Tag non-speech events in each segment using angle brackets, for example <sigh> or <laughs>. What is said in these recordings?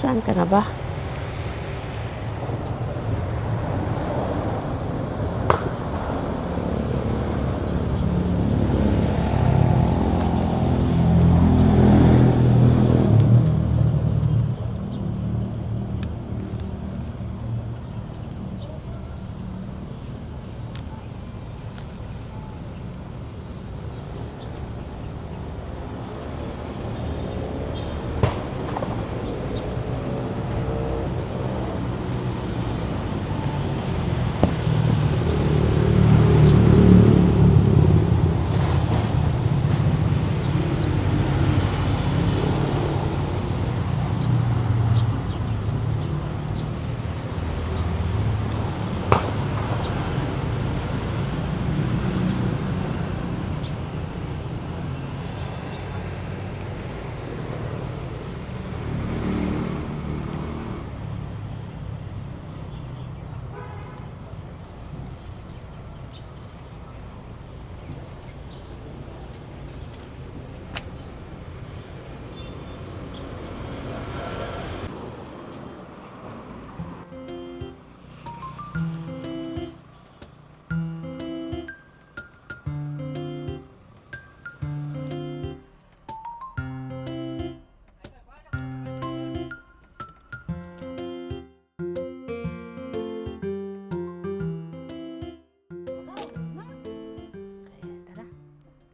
Saan ka na ba?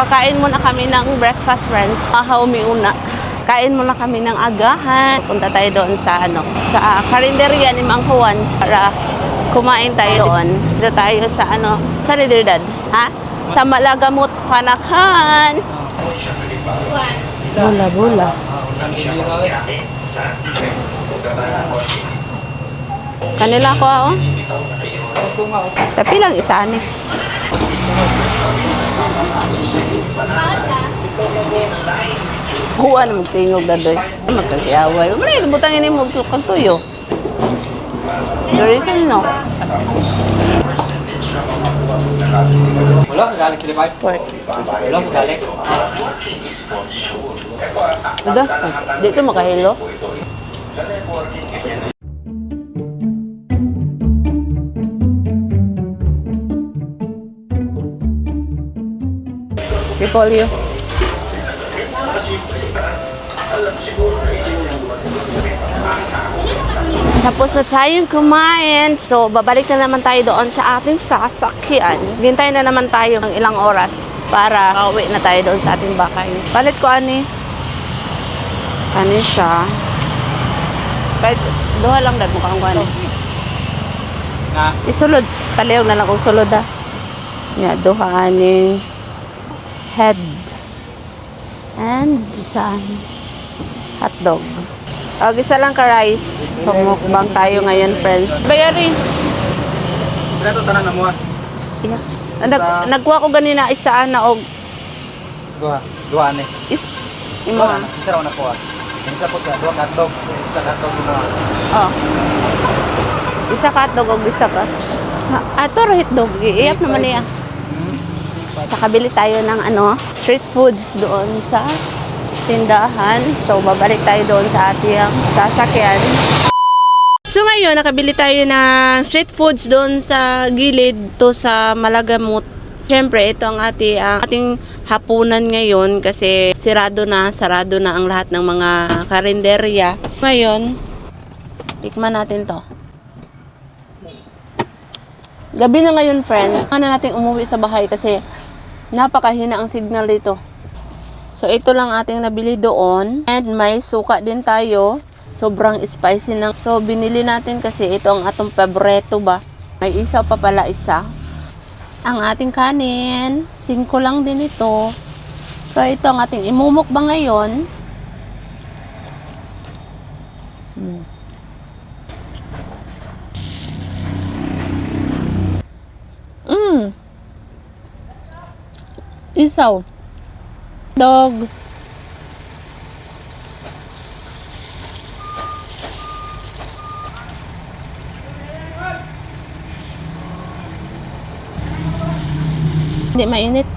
Kain muna kami ng breakfast, friends. Mahaw una. Kain muna kami ng agahan. Punta tayo doon sa ano, sa karinderya ni Mang Juan para kumain tayo doon. Dito tayo sa ano, sa Lideridad. Ha? Sa Malagamut, Panakan. Bula, bula. Kanila ko ako. Tapi lang isa ni. Kuha na magtingog na doy. Magkakiyaway. Mali, butang ini mo kag tuyo. The reason no. Wala ka galing kilipay? Pork. Wala ka galing? Udah, dito makahilo. Repolyo. Tapos na tayong kumain. So, babalik na naman tayo doon sa ating sasakyan. Gintay na naman tayo ng ilang oras para kauwi na tayo doon sa ating bakay. Palit ko, ani. Ani siya. Kahit duha lang dad mo kang kuhan. Na, Isulod. Palihog na lang kung sulod ah. Nga, duha aning head. And isang hotdog. O, isa lang ka rice. So, mukbang tayo ngayon, friends. Bayari. Pinato tanang na mo ah. Sige. Nag, nagkuha ko ganina isa na og Duha. Duha ni. is imo. Na. Isa raw na ah. Isa po ka. Duha katlog. Isa katlog mo ah. Oh. Isa ka hotdog og isa ka. Ha, ato ra hotdog. Iyap naman niya. Sa kabili tayo ng ano, street foods doon sa tindahan. So, babalik tayo doon sa ating sasakyan. So ngayon, nakabili tayo ng street foods doon sa gilid to sa Malagamut. Siyempre, ito ang ating, ang ating hapunan ngayon kasi sirado na, sarado na ang lahat ng mga karinderya. Ngayon, tikman natin to. Gabi na ngayon, friends. Ano natin umuwi sa bahay kasi Napakahina ang signal dito. So, ito lang ating nabili doon. And may suka din tayo. Sobrang spicy ng... So, binili natin kasi ito ang atong paborito ba. May isaw pa pala isa. Ang ating kanin. Singko lang din ito. So, ito ang ating imumukbang ngayon. Mm. Isaw. Dog. Hindi mainit.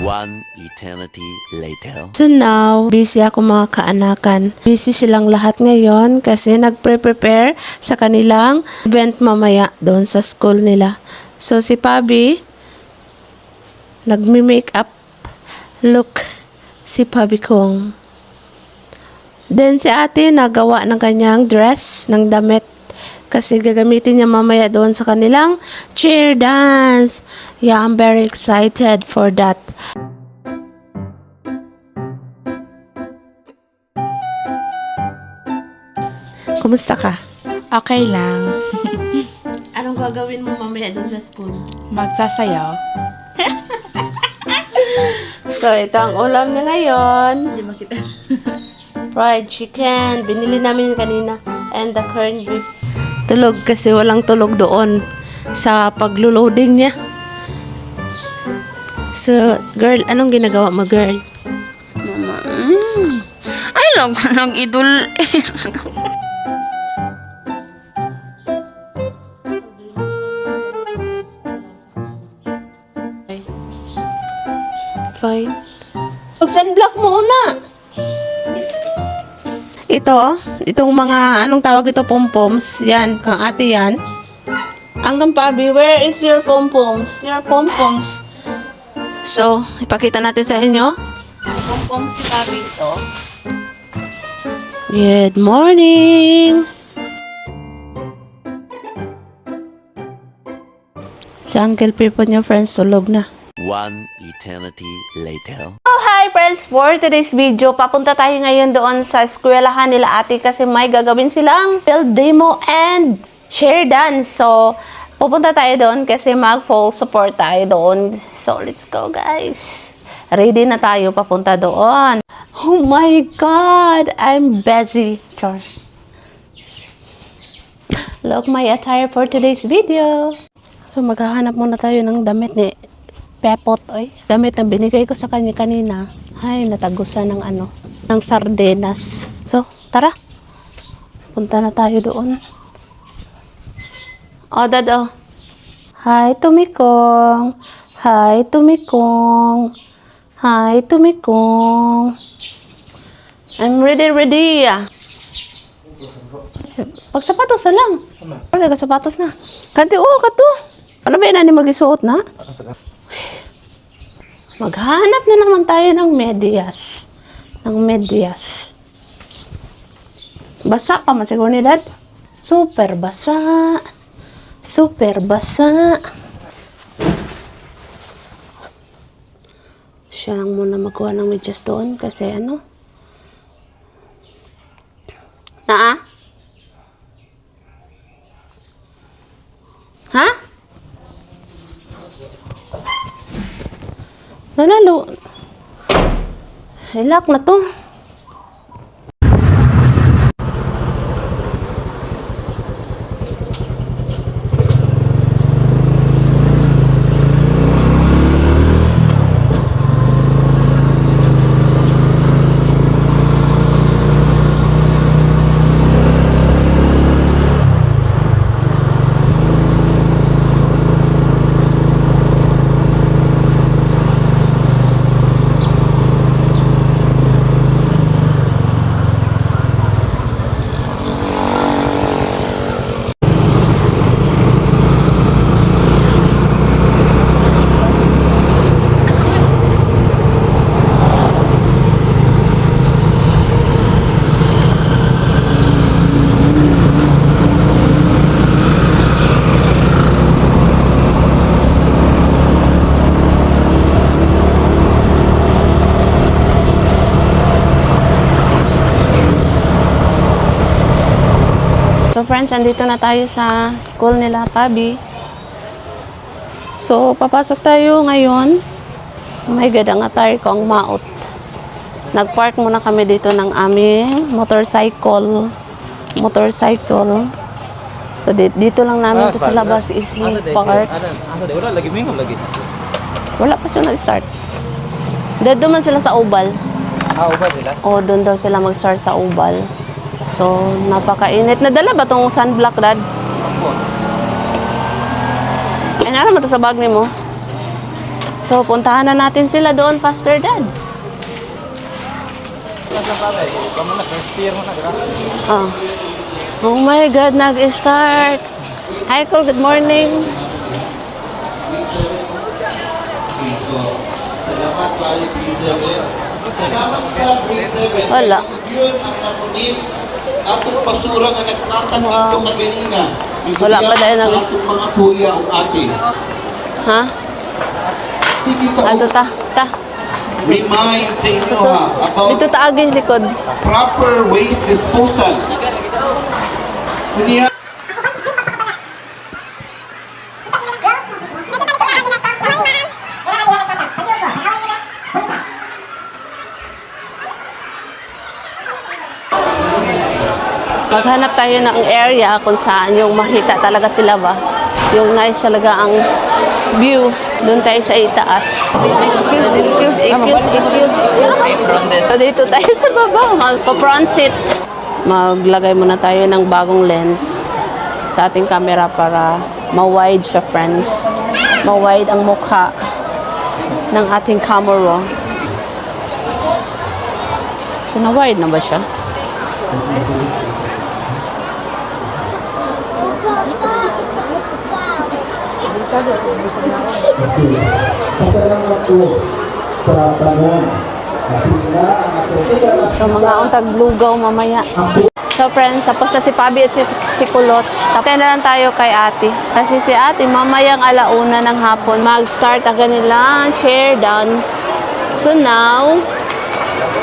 One eternity later. So now, busy ako mga kaanakan. Busy silang lahat ngayon kasi nagpre-prepare sa kanilang event mamaya doon sa school nila. So si Pabi, nagmi-make up look si Pabi kong. Then si ate nagawa ng kanyang dress, ng damit. Kasi gagamitin niya mamaya doon sa kanilang cheer dance. Yeah, I'm very excited for that. Kumusta ka? Okay lang. <laughs> Anong gagawin mo mamaya doon sa school? Magsasayaw. <laughs> So, ito ang ulam na ngayon. Hindi makita. <laughs> Fried chicken. Binili namin kanina. And the corned beef. Tulog kasi walang tulog doon sa paglo-loading niya. So, girl, anong ginagawa mo, girl? Mama, mm. Ay, lang lang <laughs> <laughs> Mag-sunblock muna. Ito, itong mga, anong tawag ito, pom-poms. Yan, kang ate yan. Ang kampabi, where is your pom-poms? Your pom-poms. So, ipakita natin sa inyo. Pom-poms si Pabi ito. Good morning! Si Uncle Pipo niya, friends, tulog na. One eternity later. Oh, hi friends! For today's video, papunta tayo ngayon doon sa eskwelahan nila ate kasi may gagawin silang field demo and share dance. So, pupunta tayo doon kasi mag-full support tayo doon. So, let's go guys! Ready na tayo papunta doon. Oh my God! I'm busy. Char. Look my attire for today's video. So, maghahanap muna tayo ng damit ni Pepot, oy. Damit na binigay ko sa kanya kanina. Ay, natagusan ng ano, ng sardenas. So, tara. Punta na tayo doon. O, dad, oh. Hi, Tumikong. Hi, Tumikong. Hi, Tumikong. I'm ready, ready. Pagsapatos na lang. Wala ka sapatos na. Kanti, oh, kato. Ano ba yun ni magisuot na? Maghanap na naman tayo ng medyas. Ng medyas. Basa pa man siguro ni Dad. Super basa. Super basa. Siya lang muna magkuha ng medyas doon kasi ano. Naa? Ha? Nalalo. Hilak na to. Friends, andito na tayo sa school nila, Pabi. So, papasok tayo ngayon. Oh my God, ang attire ko ang maot. Nag-park muna kami dito ng aming motorcycle. Motorcycle. So, di- dito lang namin to sa labas is park. Wala lagi mingon lagi. Wala pa siya nag-start. Dito man sila sa Ubal. Ah, ubad sila. O, doon daw sila mag-start sa Ubal. So, napakainit. Nadala ba tong sunblock, Dad? Ay, nara mo to sa bag ni mo. So, puntahan na natin sila doon faster, Dad. Oh. Oh my God, nag-start. Hi, Cole. Good morning. Wala. Namunit. Atong pasura nga nagtatag Wow. ito kaganina. Wala pa dahil sa nag- atong mga kuya o ate. Ha? Sige ka Ato ta. Ta. remind sa inyo So, ha about dito taagi likod. proper waste disposal. Kunya, Maghanap tayo ng area kung saan yung makita talaga sila ba. Yung nice talaga ang view. Doon tayo sa itaas. Excuse, excuse, excuse, excuse, excuse. So dito tayo sa baba. Magpa-bronze it. Maglagay muna tayo ng bagong lens sa ating camera para ma-wide siya, friends. Ma-wide ang mukha ng ating camera. So, na-wide na ba siya? So, mga untag lugaw mamaya. So, friends, tapos na si Pabi at si, si Kulot. Tapos lang tayo kay ate. Kasi si ate, mamayang alauna ng hapon, mag-start ang kanilang chair dance. So, now,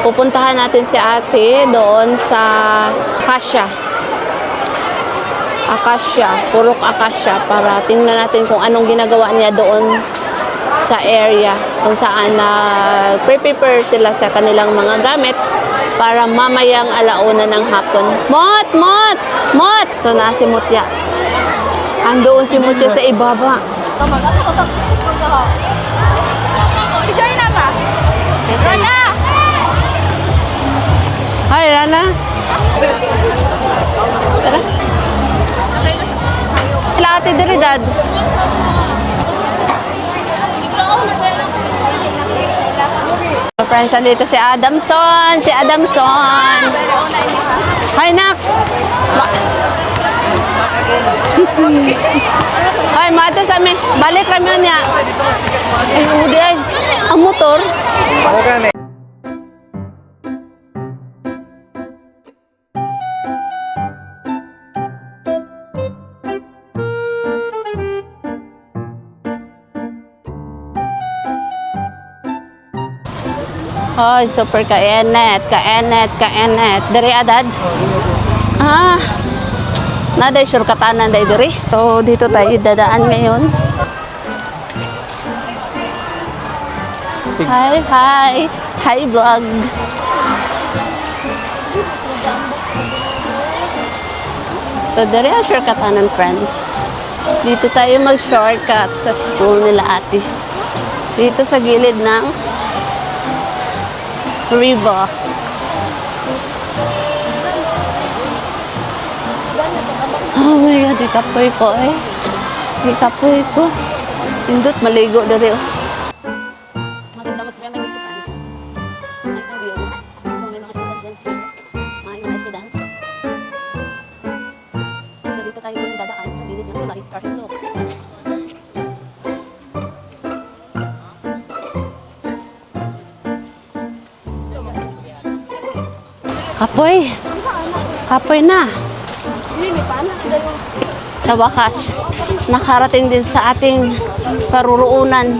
pupuntahan natin si ate doon sa Akasha. Akasha, Purok Akasha para tingnan natin kung anong ginagawa niya doon sa area kung saan na prepare sila sa kanilang mga gamit para mamayang alauna ng hapon. Mot! Mot! Mot! So, na si Mutya. Andoon si Mutya sa ibaba. Yes, Rana! Hi, Rana! Tara. Ate diri, dad. So, friends, andito si Adamson. Si Adamson. Hi, nak. Ay, <laughs> mato sa. Balik kami niya. Ay, hindi ay. Ang motor. Hoy, super ka-enet, ka-enet, ka-enet. Diri adad? Ah, naday sure katanan day diri. So, dito tayo dadaan ngayon. Hi, hi. Hi, vlog. So, diri ang sure katanan, friends. Dito tayo mag-shortcut sa school nila ate. Dito sa gilid ng river. Oh my God, di kapoy ko eh. Di kapoy ko. Indot, maligo dali oh. Apoy. Apoy na. Sa wakas, nakarating din sa ating paruroonan.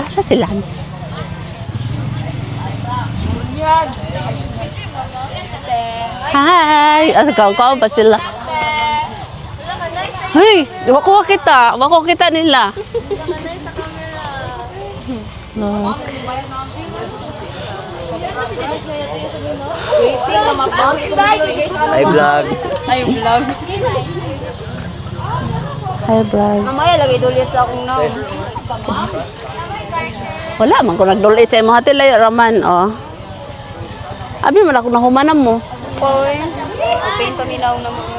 Asa si Lance? Yan! Hi! Asa ka? Kao pa sila? Hey! Wako kita! Wako kita nila! <laughs> Look. Hi vlog. Ay, vlog. Hi, vlog. Mamaya lagi dulit sa akong naon. Wala man ko nagdulit sa mga tilay raman, oh. Abi man ako nahumanam mo. Koy. Paint paminaw na mo.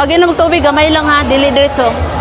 mag-inom tubig, gamay lang ha, dili diretso.